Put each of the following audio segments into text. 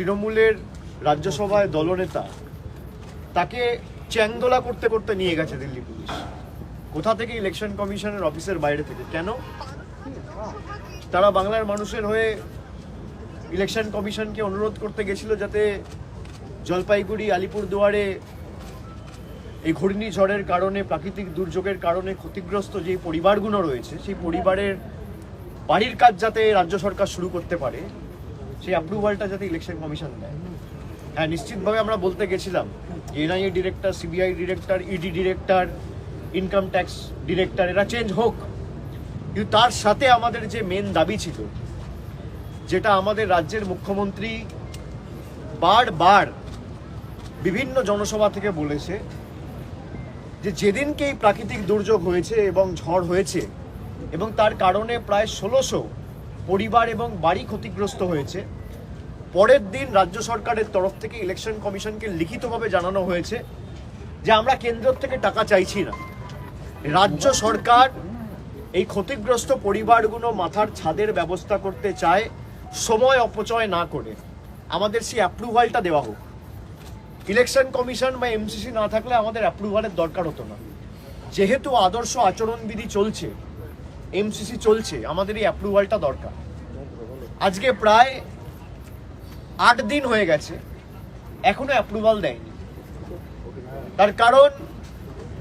তৃণমূলের রাজ্যসভায় দলনেতা তাকে চ্যাংদোলা করতে করতে নিয়ে গেছে দিল্লি পুলিশ। কোথা থেকে ইলেকশন কমিশনের অফিসের বাইরে থেকে? কেন? তারা বাংলার মানুষের হয়ে ইলেকশন কমিশনকে অনুরোধ করতে গেছিল যাতে জলপাইগুড়ি, আলিপুরদুয়ারে এই ঘূর্ণিঝড়ের কারণে, প্রাকৃতিক দুর্যোগের কারণে ক্ষতিগ্রস্ত যে পরিবারগুলো রয়েছে, সেই পরিবারের বাড়ির কাজ যাতে রাজ্য সরকার শুরু করতে পারে সেই অ্যাপ্রুভালটা যাতে ইলেকশন কমিশন দেয়। হ্যাঁ নিশ্চিতভাবে আমরা বলতে গেছিলাম NIA director CBI director ED director income tax director এরা চেঞ্জ হোক। কিন্তু তার সাথে আমাদের যে মেন দাবি ছিল, যেটা আমাদের রাজ্যের মুখ্যমন্ত্রী বারবার বিভিন্ন জনসভা থেকে বলেছে, যে যেদিনকে এই প্রাকৃতিক দুর্যোগ হয়েছে এবং ঝড় হয়েছে, এবং তার কারণে প্রায় ষোলোশো পরিবার এবং বাড়ি ক্ষতিগ্রস্ত হয়েছে। পরের দিন রাজ্য সরকারের তরফ থেকে ইলেকশন কমিশনকে লিখিতভাবে জানানো হয়েছে যে আমরা কেন্দ্র থেকে টাকা চাইছি না। রাজ্য সরকার এই ক্ষতিগ্রস্ত পরিবারগুলো মাথার ছাদের ব্যবস্থা করতে চায়, সময় অপচয় না করে। আমাদের সেই অ্যাপ্রুভালটা দেওয়া হোক। ইলেকশন কমিশন বা এমসিসি না থাকলে আমাদের অ্যাপ্রুভালের দরকার হতো না। যেহেতু আদর্শ আচরণবিধি চলছে এমসিসি চলছে, আমাদের এই অ্যাপ্রুভালটা দরকার। আজকে প্রায় আট দিন হয়ে গেছে, এখনও অ্যাপ্রুভাল দেয়নি। তার কারণ,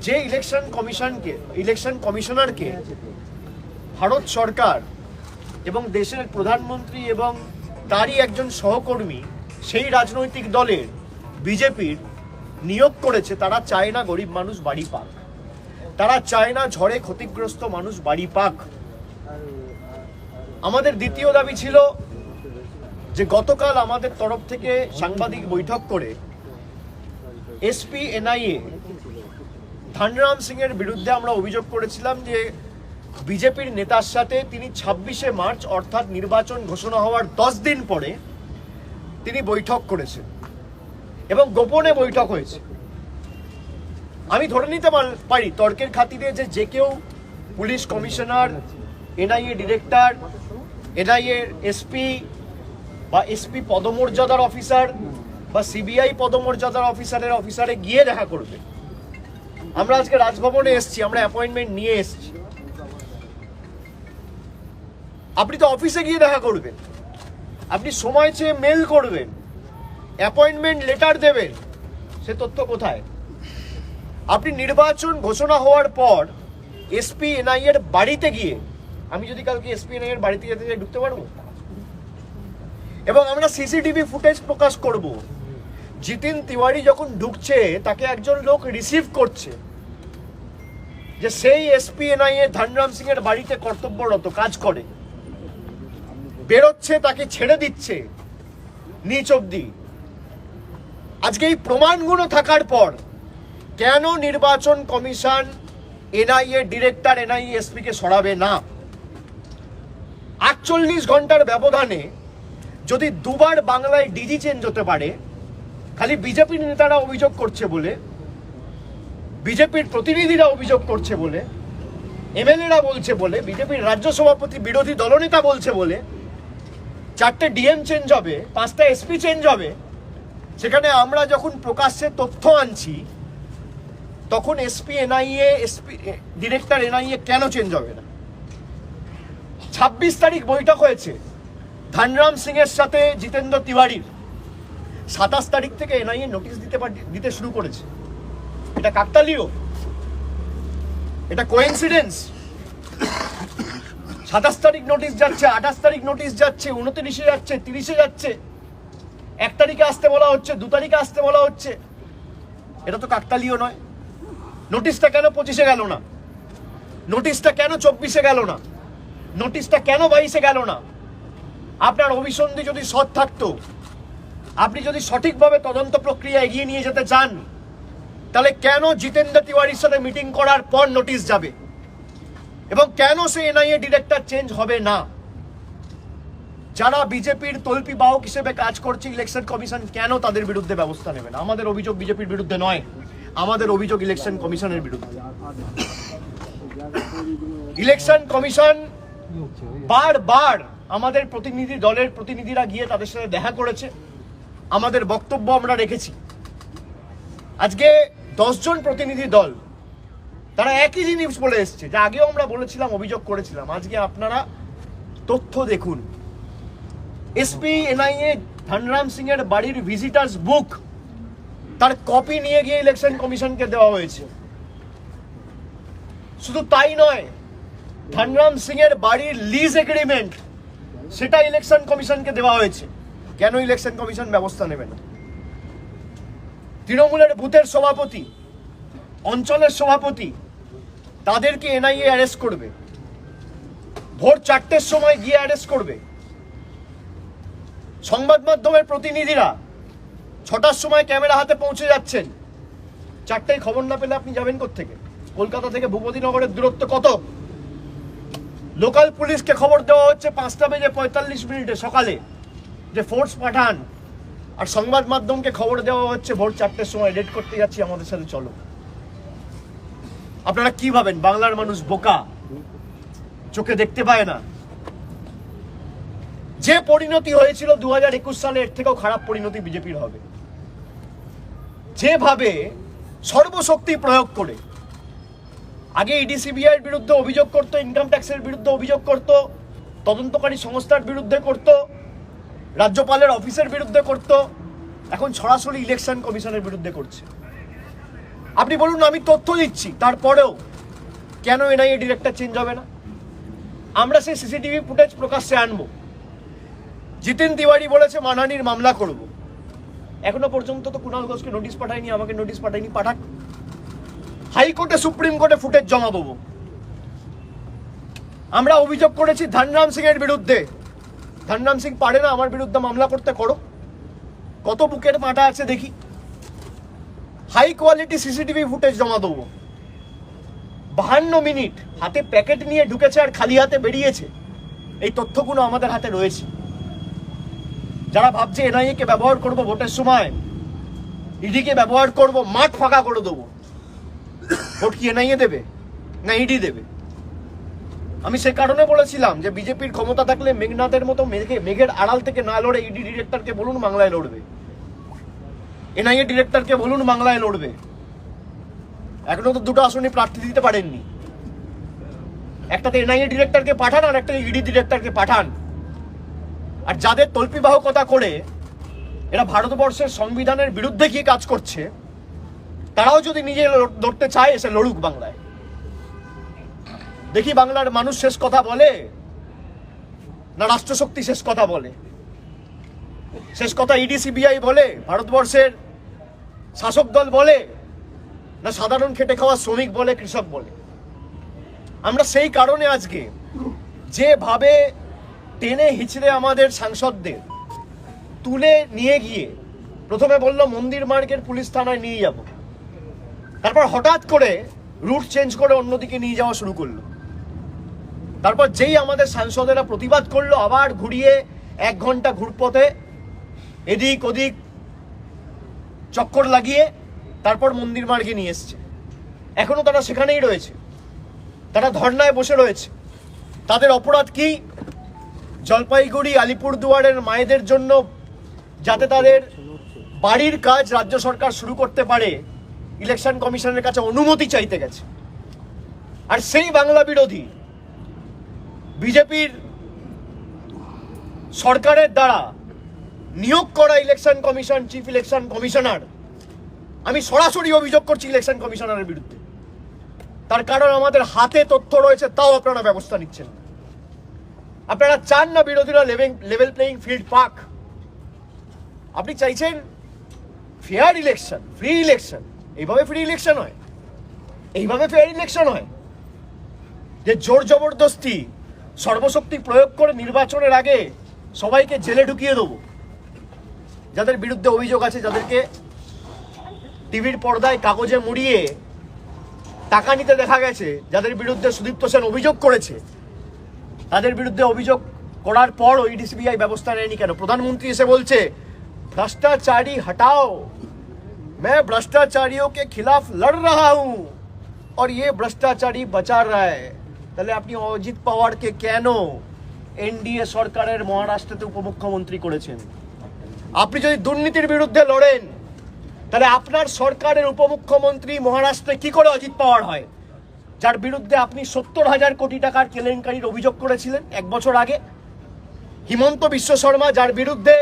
যে ইলেকশন কমিশনকে ইলেকশন কমিশনারকে ভারত সরকার এবং দেশের প্রধানমন্ত্রী এবং তারই একজন সহকর্মী, সেই রাজনৈতিক দলের বিজেপির নিয়োগ করেছে, তারা চায় না গরিব মানুষ বাড়ি পাক। তারা চায় না ঝড়ে ক্ষতিগ্রস্ত মানুষ বাড়ি পাক। আমাদের দ্বিতীয় দাবি ছিল যে গতকাল আমাদের তরফ থেকে সাংবাদিক বৈঠক করে এসপি, এনআইএ, ধানরাম সিং এর বিরুদ্ধে আমরা অভিযোগ করেছিলাম যে বিজেপির নেতার সাথে তিনি ছাব্বিশে মার্চ অর্থাৎ নির্বাচন ঘোষণা হওয়ার দশ দিন পরে তিনি বৈঠক করেছেন এবং গোপনে বৈঠক হয়েছে। আমি ধরে নিতে পার- তর্কের খাতিরে যে যে কেউ police commissioner, NIA director, NIA SP বা এসপি পদমর্যাদার অফিসার বা সিবিআই পদমর্যাদার অফিসারের অফিসারে গিয়ে দেখা করবে। আমরা আজকে রাজভবনে এসেছি, আমরা অ্যাপয়েন্টমেন্ট নিয়ে এসেছি। আপনি তো অফিসে গিয়ে দেখা করবেন। আপনি সময় চেয়ে মেল করবেন। অ্যাপয়েন্টমেন্ট লেটার দেবেন। সে তথ্য কোথায়? আপনি নির্বাচন ঘোষণা হওয়ার পর এসপি এনআই এর বাড়িতে গিয়ে, আমি যদি কালকে এসপি এনআই এর বাড়িতে যেতে ঢুকতে পারব? এবং আমরা সিসিটিভি ফুটেজ প্রকাশ করব। জিতিন তিওয়ারি যখন ঢুকছে, তাকে একজন লোক রিসিভ করছে যে সেই এসপি এনআই এ ধনরাম সিং এর বাড়িতে কর্তব্যরত, কাজ করে। বেরোচ্ছে, তাকে ছেড়ে দিচ্ছে নিচ অব্দি আজকে এই প্রমাণগুলো থাকার পর কেন নির্বাচন commission NIA director, NIA SP কে সরাবে না? আটচল্লিশ ঘণ্টার ব্যবধানে যদি দুবার বাংলায় ডিজি চেঞ্জ হতে পারে, খালি বিজেপির নেতারা অভিযোগ করছে বলে, বিজেপির প্রতিনিধিরা অভিযোগ করছে বলে, এমএলএরা বলছে বলে, বিজেপির রাজ্য সভাপতি, বিরোধী দলনেতা বলছে বলে, চারটে ডিএম চেঞ্জ হবে, পাঁচটা এসপি চেঞ্জ হবে, সেখানে আমরা যখন প্রকাশ্যে তথ্য আনছি তখন SP NIA SP director NIA কেন চেঞ্জ হবে না? ছাব্বিশ তারিখ বৈঠক হয়েছে। ধনরাম সিং এর সাথে জিতেন্দ্র তিওয়ারির। সাতাশ তারিখ থেকে এনআইএ নোটিশ দিতে দিতে শুরু করেছে। এটা কাকতালীয়। এটা কোইন্সিডেন্স সাতাশ তারিখ নোটিশ যাচ্ছে, আঠাশ তারিখ নোটিশ যাচ্ছে, উনত্রিশে যাচ্ছে, তিরিশে যাচ্ছে। এক তারিখে আসতে বলা হচ্ছে, দু তারিখে আসতে বলা হচ্ছে। এটা তো কাকতালীয় নয়। নোটিশটা কেন পঁচিশে গেল না? নোটিশটা কেন চব্বিশে গেল না? নোটিশটা কেন বাইশে গেল না? আপনার অভিসন্ধি যদি সৎ থাকতো, আপনি যদি সঠিকভাবে তদন্ত প্রক্রিয়া এগিয়ে নিয়ে যেতে চান, তাহলে কেন জিতেন্দ্র তিওয়ারির সাথে মিটিং করার পর নোটিশ যাবে? এবং কেন সে এনআইএ ডিরেক্টর চেঞ্জ হবে না? যারা বিজেপির তল্পি বাহক হিসেবে কাজ করছে ইলেকশন কমিশন কেন তাদের বিরুদ্ধে ব্যবস্থা নেবে না? আমাদের অভিযোগ বিজেপির বিরুদ্ধে নয়। আমাদের অভিযোগ ইলেকশন কমিশনের বিরুদ্ধে। ইলেকশন কমিশন বারবার আমাদের প্রতিনিধি দলের প্রতিনিধিরা গিয়ে তাদের সাথে দেখা করেছে। আমাদের বক্তব্য আমরা রেখেছি। আজকে দশজন প্রতিনিধি দল, তারা একই জিনিস বলে এসছে, যে আগেও আমরা বলেছিলাম, অভিযোগ করেছিলাম। আজকে আপনারা তথ্য দেখুন। এসপি এনআইএ ধনরাম সিং এর বাড়ির ভিজিটার্স বুক তার কপি নিয়ে গিয়ে ইলেকশন কমিশনকে দেওয়া হয়েছে। শুধু তাই নয়, ধনরাম সিং এর বাড়ির লিজ এগ্রিমেন্ট সেটা ইলেকশন কমিশনকে দেওয়া হয়েছে। কেন ইলেকশন কমিশন ব্যবস্থা নেবে না? তৃণমূলের বুথের সভাপতি, অঞ্চলের সভাপতি, তাদেরকে এনআইএ অ্যারেস্ট করবে। ভোর চারটের সময় গিয়ে অ্যারেস্ট করবে। সংবাদ মাধ্যমের প্রতিনিধিরা ছটার সময় ক্যামেরা হাতে পৌঁছে যাচ্ছেন। চারটায় খবর না পেলে আপনি যাবেন থেকে কলকাতা থেকে ভূপতিনগরের দূরত্ব কত? লোকাল পুলিশকে খবর দেওয়া হচ্ছে পাঁচটা বেজে পঁয়তাল্লিশ মিনিটে সকালে। যে ফোর্স পাঠান। আর সংবাদ মাধ্যমকে খবর দেওয়া হচ্ছে ভোর চারটের সময়। রেড করতে যাচ্ছি, আমাদের সাথে চলো। আপনারা কি ভাবেন? বাংলার মানুষ বোকা। চোখে দেখতে পায় না। যে পরিণতি হয়েছিল দু হাজার একুশ সালে, এর থেকেও খারাপ পরিণতি বিজেপির হবে। যেভাবে সর্বশক্তি প্রয়োগ করে, আগে ইডি সিবিআই বিরুদ্ধে অভিযোগ করত ইনকাম ট্যাক্সের বিরুদ্ধে অভিযোগ করত, তদন্তকারী সংস্থার বিরুদ্ধে করত, রাজ্যপালের অফিসের বিরুদ্ধে করত, এখন সরাসরি ইলেকশন কমিশনের বিরুদ্ধে করছে। আপনি বলুন, আমি তথ্য দিচ্ছি, তারপরেও কেন এনআইএ ডিরেক্টর চেঞ্জ হবে না? আমরা সেই সিসিটিভি ফুটেজ প্রকাশ্যে আনব। জিতেন তিওয়ারি বলেছে, মানহানির মামলা করব। এখনও পর্যন্ত তো কুণাল ঘোষকে নোটিশ পাঠায়নি, আমাকে নোটিশ পাঠায়নি, পাঠাক। হাইকোর্টে সুপ্রিম কোর্টে ফুটেজ জমা দেবো। আমরা অভিযোগ করেছি ধনরাম সিং এর বিরুদ্ধে। ধনরাম সিং পারে না আমার বিরুদ্ধে মামলা করতে, করো। কত বুকের মাটা আছে দেখি। হাই কোয়ালিটি সিসিটিভি ফুটেজ জমা দেবো। বাহান্ন মিনিট হাতে প্যাকেট নিয়ে ঢুকেছে আর খালি হাতে বেরিয়েছে। এই তথ্যগুলো আমাদের হাতে রয়েছে। যারা ভাবছে এনআইএ কে ব্যবহার করব ভোটের সময় ইডি কে ব্যবহার করব, মাঠ ফাঁকা করে দেবো। ভোট কি এনআইএ দেবে? না ইডি দেবে? আমি সে কারণে বলেছিলাম যে বিজেপির ক্ষমতা থাকলে মেঘনাথের মতো মেঘে, মেঘের আড়াল থেকে না লড়ে ইডি ডিরেক্টরকে বলুন বাংলায় লড়বে। এনআইএ ডিরেক্টরকে বলুন বাংলায় লড়বে। এখনও তো দুটো আসনে প্রার্থী দিতে পারেননি। একটাতে এনআইএ ডিরেক্টরকে পাঠান আর একটা ইডি ডিরেক্টরকে পাঠান। আর যাদের তল্পিবাহকতা করে এরা ভারতবর্ষের সংবিধানের বিরুদ্ধে গিয়ে কাজ করছে, তারাও যদি নিজে লড়- লড়তে চায়, এসে লড়ুক বাংলায়। দেখি বাংলার মানুষ শেষ কথা বলে, না রাষ্ট্রশক্তি শেষ কথা বলে? শেষ কথা ইডি সিবিআই বলে, ভারতবর্ষের শাসক দল বলে, না সাধারণ খেটে খাওয়া শ্রমিক বলে, কৃষক বলে? আমরা সেই কারণে আজকে যেভাবে টেনে হিচড়ে আমাদের সাংসদদের তুলে নিয়ে গিয়ে প্রথমে বলল, মন্দির মার্গের পুলিশ থানায় নিয়ে যাব। তারপর হঠাৎ করে রুট চেঞ্জ করে অন্যদিকে নিয়ে যাওয়া শুরু করল। তারপর যেই আমাদের সাংসদেরা প্রতিবাদ করল, আবার ঘুরিয়ে এক ঘণ্টা ঘুরপথে এদিক ওদিক চক্কর লাগিয়ে তারপর মন্দির মার্গে নিয়ে এসছে। এখনও তারা সেখানেই রয়েছে। তারা ধর্নায় বসে রয়েছে। তাদের অপরাধ কি? জলপাইগুড়ি, আলিপুরদুয়ারের মায়েদের জন্য যাতে তাদের বাড়ির কাজ রাজ্য সরকার শুরু করতে পারে, ইলেকশন কমিশনের কাছে অনুমতি চাইতে গেছে। আর সেই বাংলা বিরোধী বিজেপির সরকারের দ্বারা নিয়োগ করা election commission, chief election commissioner, আমি সরাসরি অভিযোগ করছি ইলেকশন কমিশনারের বিরুদ্ধে। তার কারণ আমাদের হাতে তথ্য রয়েছে, তাও আপনারা ব্যবস্থা নিচ্ছেন আপনারা চান না বিরোধীরা লেভেল প্লেইং ফিল্ড পাক। আপনি চাইছেন ফেয়ার ইলেকশন ফ্রি ইলেকশন এইভাবে ফ্রি ইলেকশন হয়। এইভাবে ফেয়ার ইলেকশন হয়। যে জোর জবরদস্তি, সর্বশক্তি প্রয়োগ করে নির্বাচনের আগে সবাইকে জেলে ঢুকিয়ে দেবো। যাদের বিরুদ্ধে অভিযোগ আছে, যাদেরকে টিভির পর্দায় কাগজে মুড়িয়ে টাকা নিতে দেখা গেছে, যাদের বিরুদ্ধে সুদীপ্ত সেন অভিযোগ করেছে। তাদের বিরুদ্ধে অভিযোগ করার পর ওই ডিসিবিআই ব্যবস্থা নেয়নি কেন প্রধানমন্ত্রী এসে বলছে ভ্রষ্টাচারী हटाओ मैं भ्रष्टाचारियों के खिलाफ लड़ रहा हूं और ये भ्रष्टाचारी बचा रहा है তাহলে আপনি অজিত পাওয়ারকে কেন এনডিএ সরকারের মহারাষ্ট্রতে উপমুখ্যমন্ত্রী করেছেন আপনি যদি দুর্নীতির বিরুদ্ধে লড়েন তাহলে আপনার সরকারের উপমুখ্যমন্ত্রী মহারাষ্ট্রে কি করে অজিত পাওয়ার হয় যার বিরুদ্ধে আপনি সত্তর হাজার কোটি টাকার কেলেঙ্কারির অভিযোগ করেছিলেন এক বছর আগে। হিমন্ত বিশ্ব শর্মা যার বিরুদ্ধে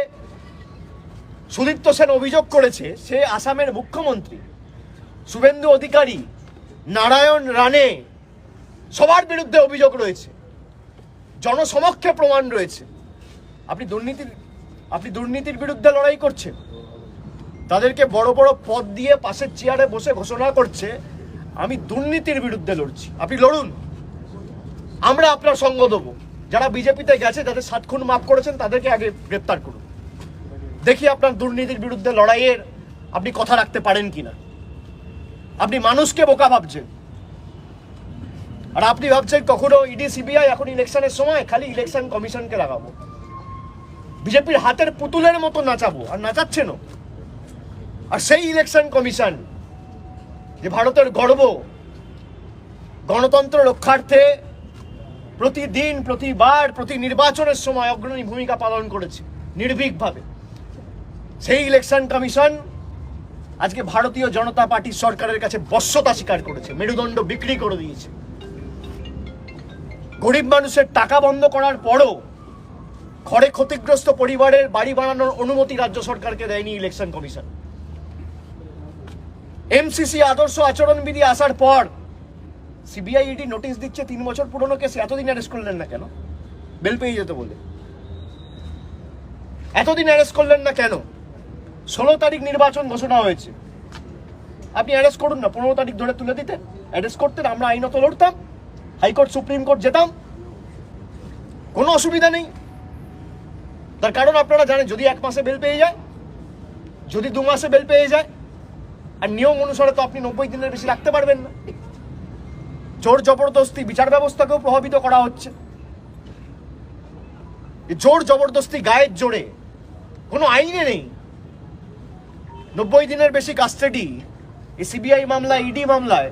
সুদীপ্ত সেন অভিযোগ করেছে, সে আসামের মুখ্যমন্ত্রী। শুভেন্দু অধিকারী, নারায়ণ রানে সবার বিরুদ্ধে অভিযোগ রয়েছে। জনসমক্ষে প্রমাণ রয়েছে। আপনি দুর্নীতির আপনি দুর্নীতির বিরুদ্ধে লড়াই করছেন। তাদেরকে বড় বড় পদ দিয়ে পাশের চেয়ারে বসে ঘোষণা করছে আমি দুর্নীতির বিরুদ্ধে লড়ছি। আপনি লড়ুন। আমরা আপনার সঙ্গ দেবো। যারা বিজেপিতে গেছে যাদের সাত খুন মাফ করেছেন, তাদেরকে আগে গ্রেপ্তার করুন। দেখি আপনার দুর্নীতির বিরুদ্ধে লড়াইয়ের আপনি কথা রাখতে পারেন কিনা। আপনি মানুষকে বোকা ভাবছেন। আর আপনি ভাবছেন কখনো ইডি, সিবিআই এখন ইলেকশনের সময় খালি ইলেকশন কমিশনকে লাগাবো। বিজেপির হাতের পুতুলের মতো নাচাবো। আর নাচাচ্ছেনও। আর সেই ইলেকশন কমিশন যে ভারতের গর্ব গণতন্ত্র রক্ষার্থে প্রতিদিন, প্রতিবার প্রতি নির্বাচনের সময় অগ্রণী ভূমিকা পালন করেছে, নির্ভীকভাবে। সেই ইলেকশন কমিশন আজকে ভারতীয় জনতা পার্টির সরকারের কাছে বশ্যতা স্বীকার করেছে, মেরুদণ্ড বিক্রি করে দিয়েছে। গরিব মানুষের টাকা বন্ধ করার পরও ঘরে ক্ষতিগ্রস্ত পরিবারের বাড়ি বানানোর অনুমতি রাজ্য সরকারকে দেয়নি ইলেকশন কমিশন এমসিসি আদর্শ আচরণবিধি আসার পর সিবিআই ইডি নোটিশ দিচ্ছে তিন বছর পুরনো কেস এতদিন অ্যারেস্ট করলেন না কেন? বেল পেয়ে যেতে বলে। এতদিন অ্যারেস্ট করলেন না কেন? ষোলো তারিখ নির্বাচন ঘোষণা হয়েছে। আপনি অ্যারেস্ট করুন না, পনেরো তারিখ ধরে তুলে দিতেন। অ্যারেস্ট করতেন, আমরা আইনত লড়তাম, হাইকোর্ট, সুপ্রিম কোর্ট যেতাম। কোনো অসুবিধা নেই। তার কারণ আপনারা জানেন, যদি এক মাসে বেল পেয়ে যায়, যদি দু মাসে বেল পেয়ে যায় আর নিয়ম অনুসারে তো আপনি নব্বই দিনের বেশি রাখতে পারবেন না। জোর জবরদস্তি বিচার ব্যবস্থাকেও প্রভাবিত করা হচ্ছে। জোর জবরদস্তি গায়ের জোরে কোনো আইনে নেই। নব্বই দিনের বেশি কাস্টাডি সিবিআই মামলা ইডি মামলায়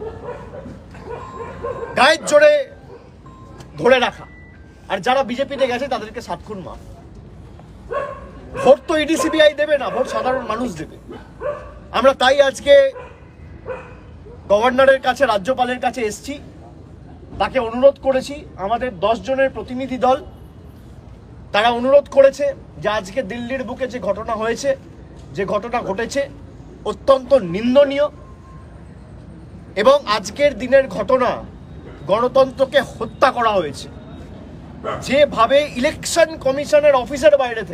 গায়ের জোরে ধরে রাখা। আর যারা বিজেপিতে গেছে তাদেরকে সাত খুন মাফ। ভোট তো ইডি, সিবিআই দেবে না, ভোট সাধারণ মানুষ দেবে। আমরা তাই আজকে গভর্নরের কাছে, রাজ্যপালের কাছে এসছি। তাকে অনুরোধ করেছি, আমাদের দশ জনের প্রতিনিধি দল, তারা অনুরোধ করেছে যে আজকে দিল্লির বুকে যে ঘটনা হয়েছে, যে ঘটনা ঘটেছে, অত্যন্ত নিন্দনীয় এবং আজকের দিনের ঘটনা গণতন্ত্রকে হত্যা করা হয়েছে। যেভাবে ইলেকশন কমিশনের অফিসের বাইরে থেকে